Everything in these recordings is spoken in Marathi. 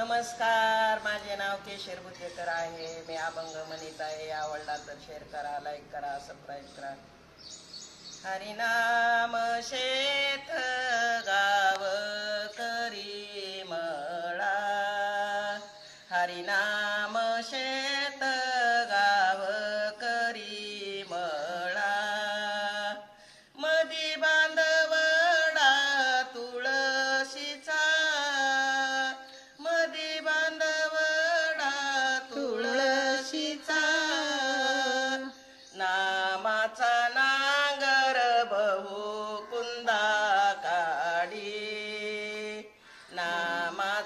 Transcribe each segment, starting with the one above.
नमस्कार माझे नाव केशर बुद्धेकर आहे. मी अभंग म्हणत आहे. आवडला तर शेअर करा लाईक करा सबस्क्राईब करा. हरिनाम शेत गाव करी मळा. हरिनाम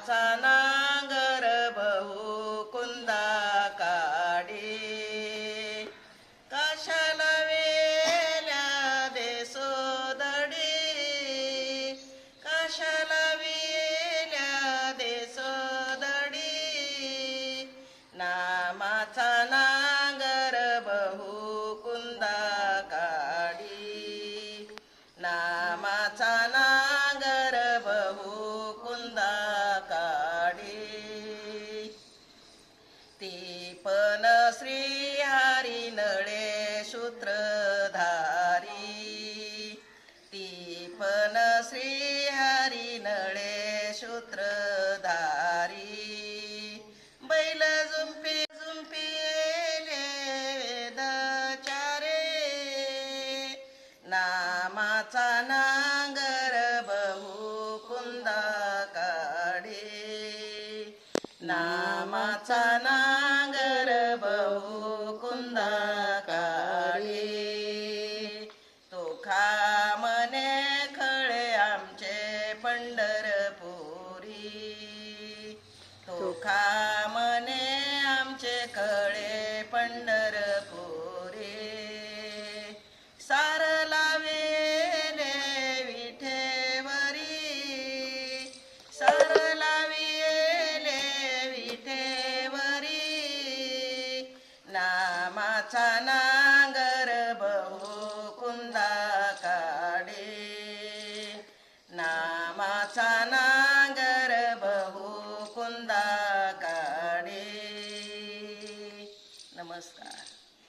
नामाचा नांगर बहु कुंदा काढी कशाला वेल्या देसोदडी कशाला वेल्या देसोदडी नामाचा नांगर बहु कुंदा काढी नामाचा नांगर बहु कुंदा ती पण श्री हरी नळे सूत्रधारी ती पण श्री हरी नळे सूत्रधारी बैल झुंपी जुंपीले वेदचारे नामाचा नांगर बहु कुंदा काढे. नामाचा नागर बहु कुंदा काळी तो खा मने खळे आमचे पंढरपुरी. तो खा मने आमचे खळे पंढर नाचा नांगर बहु कुंदा काडे. नामाचा नांगर बहु कुंदा काडे. नमस्कार.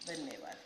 धन्यवाद.